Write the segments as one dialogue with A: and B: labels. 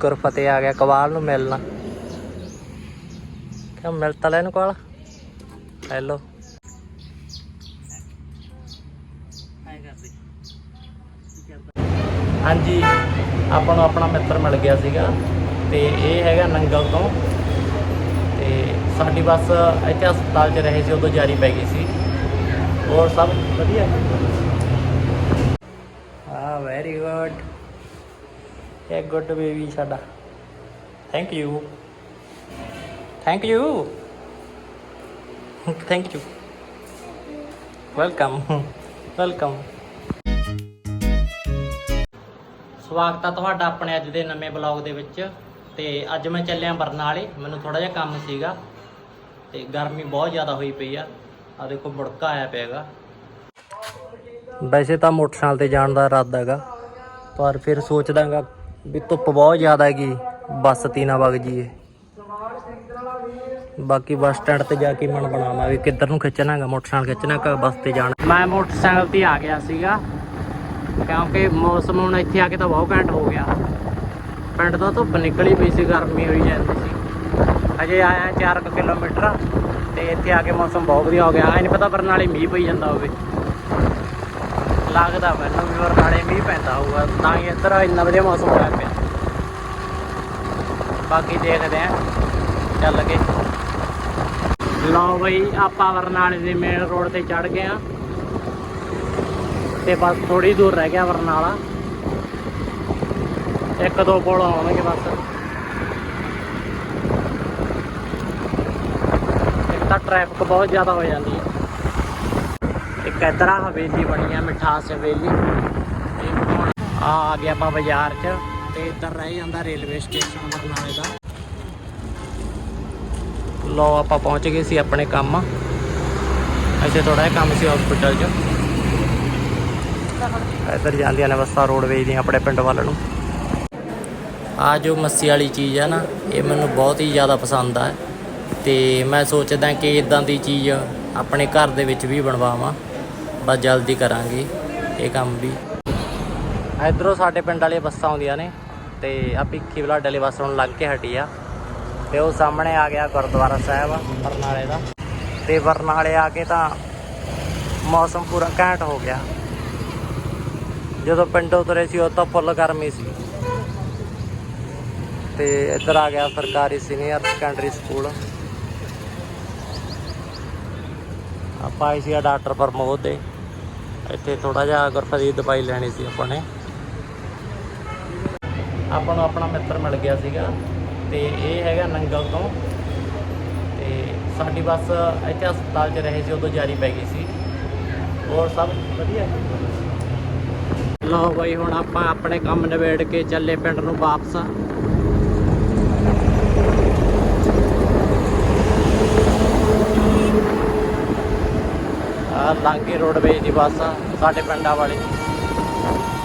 A: ਗੁਰਫਤਿਹ ਆ ਗਿਆ ਕਵਾਲ ਨੂੰ ਮਿਲਣਾ। ਕਿਉਂ ਮਿਲ ਤਾਂ ਲੈਣ ਕਵਾਲ ਹੈਲੋ। ਹਾਂਜੀ, ਆਪਾਂ ਨੂੰ ਆਪਣਾ ਮਿੱਤਰ ਮਿਲ ਗਿਆ ਸੀਗਾ ਤੇ ਇਹ ਹੈਗਾ ਨੰਗਲ ਤੋਂ। ਤੇ ਸਾਡੀ ਬੱਸ ਇੱਥੇ ਹਸਪਤਾਲ 'ਚ ਰਹੇ ਸੀ, ਉਦੋਂ ਜਾਰੀ ਪੈ ਗਈ ਸੀ। ਹੋਰ ਸਭ ਵਧੀਆ ਆ ਵੈਰੀ ਗੁੱਡ ਇਹ ਗੁੱਡ ਬੇਬੀ ਸਾਡਾ thank you thank you thank you welcome welcome ਸਵਾਗਤ ਆ ਤੁਹਾਡਾ ਆਪਣੇ ਅੱਜ ਦੇ ਨਵੇਂ ਬਲੌਗ ਦੇ ਵਿੱਚ। ਤੇ ਅੱਜ ਮੈਂ ਚੱਲਿਆ ਬਰਨਾਲੇ। ਮੈਨੂੰ ਥੋੜਾ ਜਿਹਾ ਕੰਮ ਸੀਗਾ। ਤੇ ਗਰਮੀ ਬਹੁਤ ਜ਼ਿਆਦਾ ਹੋਈ ਪਈ ਆ। ਆ ਦੇਖੋ, ਮੁੜਕਾ ਆਇਆ ਪਿਆਗਾ। ਵੈਸੇ ਤਾਂ ਮੋਟਰਸਾਈਕਲ ਤੇ ਜਾਣ ਦਾ ਇਰਾਦਾ ਹੈਗਾ। ਪਰ ਫਿਰ ਸੋਚਦਾਗਾ ਵੀ ਧੁੱਪ ਬਹੁਤ ਜ਼ਿਆਦਾ ਹੈਗੀ। ਬੱਸ ਤੀ ਨਾ ਵਗ ਜੀਏ ਬਾਕੀ ਬੱਸ ਸਟੈਂਡ ਤੇ ਜਾ ਕੇ ਮਨ ਬਣਾਵਾਂ ਵੀ ਕਿੱਧਰ ਨੂੰ ਖਿੱਚਣਾ ਮੋਟਰਸਾਈਕਲ ਖਿੱਚਣਾ ਬੱਸ ਤੇ ਜਾਣਾ। ਮੈਂ ਮੋਟਰਸਾਈਕਲ ਤੇ ਆ ਗਿਆ ਸੀਗਾ। ਕਿਉਂਕਿ ਮੌਸਮ ਹੁਣ ਇੱਥੇ ਆ ਕੇ ਤਾਂ ਬਹੁਤ ਘੈਂਟ ਹੋ ਗਿਆ। ਪਿੰਡ ਤੋਂ ਧੁੱਪ ਨਿਕਲੀ ਪਈ ਸੀ, ਗਰਮੀ ਹੋਈ ਜਾਂਦੀ ਸੀ। ਅਜੇ ਆਇਆ 4 ਕਿਲੋਮੀਟਰ ਤੇ ਇੱਥੇ ਆ ਕੇ ਮੌਸਮ ਬਹੁਤ ਵਧੀਆ ਹੋ ਗਿਆ। ਐ ਨਹੀਂ ਪਤਾ ਬਰਨਾਲੇ ਮੀਂਹ ਪਈ ਜਾਂਦਾ ਹੋਵੇ। ਲੱਗਦਾ ਮੈਨੂੰ ਵੀ ਬਰਨਾਲੇ ਮੀਂਹ ਪੈਂਦਾ ਹੋਊਗਾ, ਤਾਂ ਹੀ ਇੱਧਰ ਇੰਨਾ ਵਧੀਆ ਮੌਸਮ ਹੋਇਆ ਪਿਆ। ਬਾਕੀ ਦੇਖਦੇ ਆਂ, ਚੱਲ ਕੇ। ਲਓ ਬਈ, ਆਪਾਂ ਬਰਨਾਲੇ ਦੇ ਮੇਨ ਰੋਡ ਤੇ ਚੜ ਗਏ ਆ। ਤੇ ਬਸ ਥੋੜੀ ਦੂਰ ਰਹਿ ਗਿਆ ਬਰਨਾਲਾ ਇੱਕ ਦੋ ਪੁਲ ਆਉਣਗੇ ਬਸ। ਇੱਕ ਤਾਂ ਟ੍ਰੈਫਿਕ ਬਹੁਤ ਜ਼ਿਆਦਾ ਹੋ ਜਾਂਦੀ ਹੈ। ਇੱਕ ਹਵੇਲੀ ਬਣੀ ਆ, ਮਿਠਾਸ ਹਵੇਲੀ। ਇਹ ਆ ਆ ਗਿਆ ਆਪਾਂ ਬਾਜ਼ਾਰ 'ਚ, ਤੇ ਇੱਧਰ ਰਹਿ ਜਾਂਦਾ ਰੇਲਵੇ ਸਟੇਸ਼ਨ ਬਰਨਾਲੇ ਦਾ। ਲੋ ਆਪਾਂ ਪਹੁੰਚ ਗਏ ਸੀ ਆਪਣੇ ਕੰਮ। ਇੱਥੇ ਥੋੜਾ ਜਿਹਾ ਕੰਮ ਸੀ ਹਸਪੀਟਲ 'ਚ। ਇੱਧਰ ਜਾਂਦੀਆਂ ਨੇ ਬੱਸਾਂ ਰੋਡਵੇਜ ਦੀਆਂ ਆਪਣੇ ਪਿੰਡ ਵੱਲ ਨੂੰ। ਆ ਜੋ ਮੱਸੀ ਵਾਲੀ ਚੀਜ਼ ਆ ਨਾ, ਇਹ ਮੈਨੂੰ ਬਹੁਤ ਹੀ ਜ਼ਿਆਦਾ ਪਸੰਦ ਆ। ਤੇ ਮੈਂ ਸੋਚਦਾ ਕਿ ਇਦਾਂ ਦੀ ਚੀਜ਼ ਆਪਣੇ ਘਰ ਦੇ ਵਿੱਚ ਵੀ ਬਣਵਾਵਾਂ। ਬਸ ਜਲਦੀ ਕਰਾਂਗੇ ਇਹ ਕੰਮ ਵੀ। ਇਧਰੋਂ ਸਾਡੇ ਪਿੰਡ ਵਾਲੀਆਂ ਬੱਸਾਂ ਆਉਂਦੀਆਂ ਨੇ ਤੇ ਆ ਭਿੱਖੀ ਬਲਾਡੇ ਵਾਲੀ ਬੱਸ ਹੁਣ ਲੱਗ ਕੇ ਹਟੀ ਆ। ਤੇ ਉਹ ਸਾਹਮਣੇ ਆ ਗਿਆ ਗੁਰਦੁਆਰਾ ਸਾਹਿਬ, ਬਰਨਾਲੇ ਦਾ। ਤੇ ਬਰਨਾਲੇ ਆ ਕੇ ਤਾਂ ਮੌਸਮ ਪੂਰਾ ਘੈਂਟ ਹੋ ਗਿਆ। ਜਦੋਂ ਪਿੰਡੋਂ ਤੁਰੇ ਸੀ ਉਹ ਤਾਂ ਫੁੱਲ ਗਰਮੀ ਸੀ। ਤੇ ਇੱਧਰ ਆ ਗਿਆ ਸਰਕਾਰੀ ਸੀਨੀਅਰ ਸੈਕੰਡਰੀ ਸਕੂਲ ਆਪਾਂ ਆਏ ਸੀ ਡਾਕਟਰ ਪ੍ਰਮੋਦ ਦੇ। ਇੱਥੇ ਥੋੜਾ ਜਿਹਾ ਗੁਰਫਰੀਦ ਦਵਾਈ ਲੈਣੀ ਸੀ ਆਪਾਂ ਨੇ। ਆਪਾਂ ਨੂੰ ਆਪਣਾ ਮਿੱਤਰ ਮਿਲ ਗਿਆ ਸੀਗਾ ਤੇ ਇਹ ਹੈਗਾ ਨੰਗਲ ਤੋਂ। ਤੇ ਸਾਡੀ ਬੱਸ ਇੱਥੇ ਹਸਪਤਾਲ 'ਚ ਰਹੇ ਸੀ, ਉਦੋਂ ਜਾਰੀ ਪੈ ਗਈ ਸੀ। ਹੋਰ ਸਭ ਵਧੀਆ? ਲਓ ਬਾਈ, ਹੁਣ ਆਪਾਂ ਆਪਣੇ ਕੰਮ ਨਿਬੇੜ ਕੇ ਚੱਲੇ ਪਿੰਡ ਨੂੰ ਵਾਪਸ। ਲਾਂਗੇ ਰੋਡਵੇਜ ਦੀ ਬੱਸ ਸਾਡੇ ਪਿੰਡਾਂ ਵਾਲੀ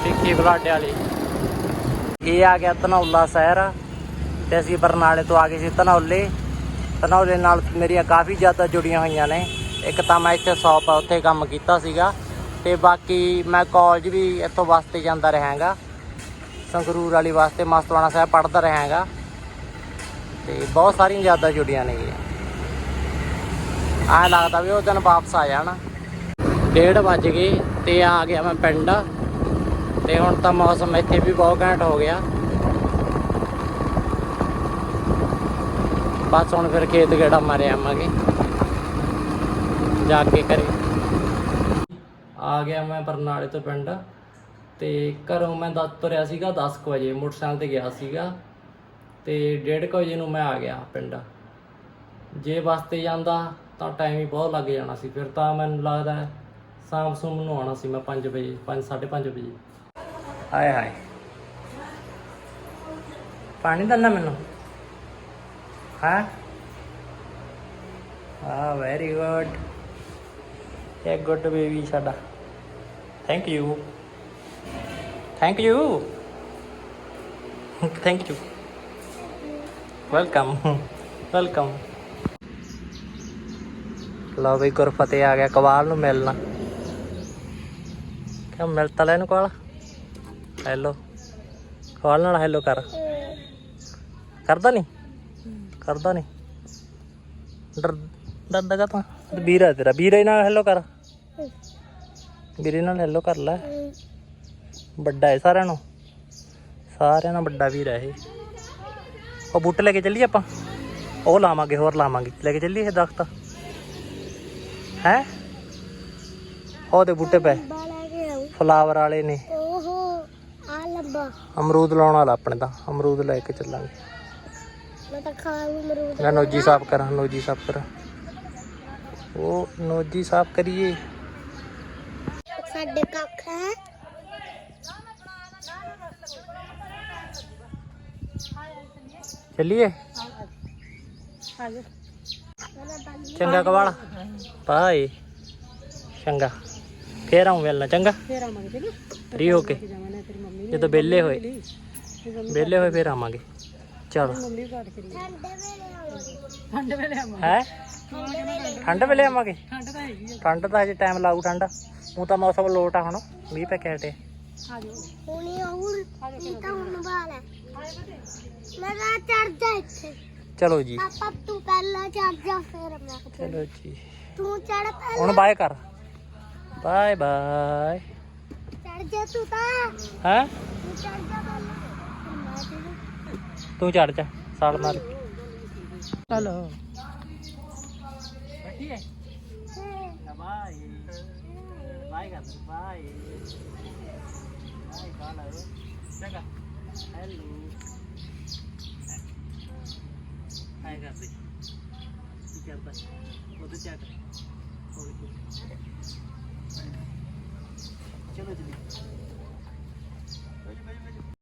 A: ਟਿੱਕੀ ਬਲਾਡੇ ਵਾਲੀ। ਇਹ ਆ ਗਿਆ ਧਨੌਲਾ ਸ਼ਹਿਰ ਤੇ ਅਸੀਂ ਬਰਨਾਲੇ ਤੋਂ ਆ ਗਏ ਸੀ ਧਨੌਲੇ। ਧਨੌਲੇ ਨਾਲ ਮੇਰੀਆਂ ਕਾਫੀ ਜ਼ਿਆਦਾ ਜੁੜੀਆਂ ਹੋਈਆਂ ਨੇ। ਇੱਕ ਤਾਂ ਮੈਂ ਇੱਥੇ ਸ਼ੌਪ ਆ, ਉੱਥੇ ਕੰਮ ਕੀਤਾ ਸੀਗਾ ਤੇ ਬਾਕੀ ਮੈਂ ਕਾਲਜ ਵੀ ਇੱਥੋਂ ਵਾਸਤੇ ਜਾਂਦਾ ਰਹਾਂਗਾ। ਸੰਗਰੂਰ ਵਾਲੀ ਵਾਸਤੇ ਮਸਤਵਾਣਾ ਸਾਹਿਬ ਪੜ੍ਹਦਾ ਰਹਾਂਗਾ। ਤੇ ਬਹੁਤ ਸਾਰੀਆਂ ਯਾਦਾਂ ਜੁੜੀਆਂ ਨੇ ਆ ਲੱਗਦਾ ਵੀ ਉਹ ਦਿਨ ਵਾਪਸ ਆ ਜਾਣਾ। ਡੇਢ ਵੱਜ ਗਏ ਤੇ ਆ ਗਿਆ ਮੈਂ ਪਿੰਡ। ਤੇ ਹੁਣ ਤਾਂ ਮੌਸਮ ਇੱਥੇ ਵੀ ਬਹੁਤ ਘੈਂਟ ਹੋ ਗਿਆ। ਬਸ ਹੁਣ ਫਿਰ ਖੇਤ ਗੇੜਾ ਮਾਰੇ ਆਵਾਂਗੇ। ਜਾ ਕੇ ਕਰੇ ਆ ਗਿਆ ਮੈਂ ਬਰਨਾਲੇ ਤੋਂ ਪਿੰਡ। ਤੇ ਘਰੋਂ ਮੈਂ ਦੱਸ ਤੁਰਿਆ ਸੀਗਾ 10 ਕੁ ਵਜੇ, ਮੋਟਰਸਾਈਕਲ ਤੇ ਗਿਆ ਸੀਗਾ। ਤੇ 1:30 ਵਜੇ ਨੂੰ ਮੈਂ ਆ ਗਿਆ ਪਿੰਡ। ਜੇ ਬੱਸ ਤੇ ਜਾਂਦਾ ਤਾਂ ਟਾਈਮ ਹੀ ਬਹੁਤ ਲੱਗ ਜਾਣਾ ਸੀ। ਫਿਰ ਤਾਂ ਮੈਨੂੰ ਲੱਗਦਾ ਸ਼ਾਮ ਸੂਮ ਨੂੰ ਆਉਣਾ ਸੀ ਮੈਂ 5 ਵਜੇ 5 5:30 ਵਜੇ। ਹਾਏ ਹਾਏ। ਪਾਣੀ ਦੰਨਾ ਮੈਨੂੰ? ਹਾਂ? ਆ ਵੈਰੀ ਗੁੱਡ ਇਹ ਗੁੱਡ ਬੇਬੀ ਸਾਡਾ। Thank you thank you thank you welcome welcome ਲਓ ਵੀ ਗੁਰਫਤਿਹ ਆ ਗਿਆ, ਕਵਾਲ ਨੂੰ ਮਿਲਣਾ। ਕਿਉਂ ਮਿਲ ਤਾਂ ਲੈਣ ਕੋਲ? ਹੈਲੋ ਕਵਾਲ ਨਾਲ ਹੈਲੋ ਕਰ। ਕਰਦਾ ਨਹੀਂ? ਕਰਦਾ ਨਹੀਂ। ਡਰ, ਡਰਦਾ ਕਾ ਤੂੰ? ਵੀਰਾ ਤੇਰਾ। ਵੀਰੇ ਨਾਲ ਹੈਲੋ ਕਰ। ਵੀਰੇ ਨਾਲ ਹੈਲੋ ਕਰ ਲੈ। ਵੱਡਾ ਹੈ ਸਾਰਿਆਂ ਨੂੰ। ਸਾਰਿਆਂ ਨਾਲ ਵੱਡਾ ਵੀਰ ਹੈ ਇਹ। ਉਹ ਬੂਟੇ ਲੈ ਕੇ ਚੱਲੀਏ ਆਪਾਂ? ਉਹ ਲਾਵਾਂਗੇ, ਹੋਰ ਲਾਵਾਂਗੇ। ਲੈ ਕੇ ਚੱਲੀਏ ਇਹ ਦਰਖਤ। ਹੈ? ਉਹਦੇ ਬੂਟੇ ਪਏ। ਫਲਾਵਰ ਵਾਲੇ ਨੇ।
B: ਓਹੋ ਆ ਲੰਬਾ।
A: ਅਮਰੂਦ ਲਾਉਣ ਵਾਲਾ ਆਪਣੇ ਤਾਂ ਅਮਰੂਦ ਲੈ ਕੇ ਚੱਲਾਂਗੇ।
B: ਮੈਂ ਤਾਂ ਖਾਊ ਮਰੂਦ
A: ਮੈਂ ਨੋਜੀ ਸਾਫ਼ ਕਰਾਂ ਨੋਜੀ ਸਾਫ਼ ਕਰਾਂ। ਉਹ ਨੋਜੀ ਸਾਫ਼ ਕਰੀਏ।
B: ਸਾਡੇ ਕੱਖ ਹੈ।
A: ਚੱਲੀਏ? ਚੰਗਾ ਕਵਾਲਾ ਬਾਏ ਚੰਗਾ। ਫੇਰ ਆਉਂ ਮਿਲਣਾ ਚੰਗਾ?
C: ਫੇਰ ਆਵਾਂਗੇ ਠੀਕ ਹੈ
A: ਫ੍ਰੀ ਹੋ ਕੇ।
C: ਜਾਵਾਂਗੇ ਤੇਰੀ ਮੰਮੀ
A: ਜਦੋਂ ਵਿਹਲੇ ਹੋਏ। ਵਿਹਲੇ ਹੋਏ ਫੇਰ ਆਵਾਂਗੇ। ਚਲੋ।
C: ਮੰਮੀ ਕਰੀ
B: ਠੰਡੇ ਵੇਲੇ
C: ਠੰਡ ਵੇਲੇ
B: ਆਵਾਂਗੇ।
A: ਹੈ? ਠੰਡ ਵੇਲੇ ਆਵਾਂਗੇ?
C: ਠੰਡ ਤਾਂ ਹੈਗੀ ਆ।
A: ਠੰਡ ਤਾਂ ਹਜੇ ਟਾਈਮ ਲਾਊ ਠੰਡ। ਉਹ ਤਾਂ ਮੌਸਮ ਲੋਟ ਆ ਹੁਣ। ਮੀਂਹ ਪੈ ਕੇ ਹਟੇ।
C: ਆ ਜਾਓ।
B: ਹੁਣੀ ਇਹ ਤਾਂ ਹੁਣ ਬਾਲ ਹੈ ਮੈਂ ਤਾਂ ਚੜ ਜਾ ਇੱਥੇ।
A: ਚਲੋ ਜੀ।
B: ਪਾਪਾ ਤੂੰ ਪਹਿਲਾਂ ਚੜ ਜਾ ਫਿਰ ਮੈਂ
A: ਚਲੋ ਜੀ।
B: ਤੂੰ ਚੜ ਪਹਿਲਾਂ।
A: ਹੁਣ ਬਾਏ ਕਰ। ਬਾਏ ਬਾਏ
B: ਚੜ ਜਾ ਤੂੰ ਤਾਂ।
A: ਹੈ?
B: ਤੂੰ ਚੜ ਜਾ ਪਹਿਲਾਂ।
A: ਤੂੰ ਚੜ ਜਾ ਸਾਲ ਮਾਰ
C: ਚਲੋ।
A: ਬੈਠੀ ਹੈ। ਬਾਏ। ਬਾਏ ਕਰ ਬਾਏ। ਬਾਏ ਕਾਲਾ ਚੰਗਾ। ਹੈਲੋ। ਹਾਈ ਕਰ ਦੇ। ਕੀ। ਕਰਦਾ ਉਹਦੇ ਚੱਕ ਚਲੋ ਜੀ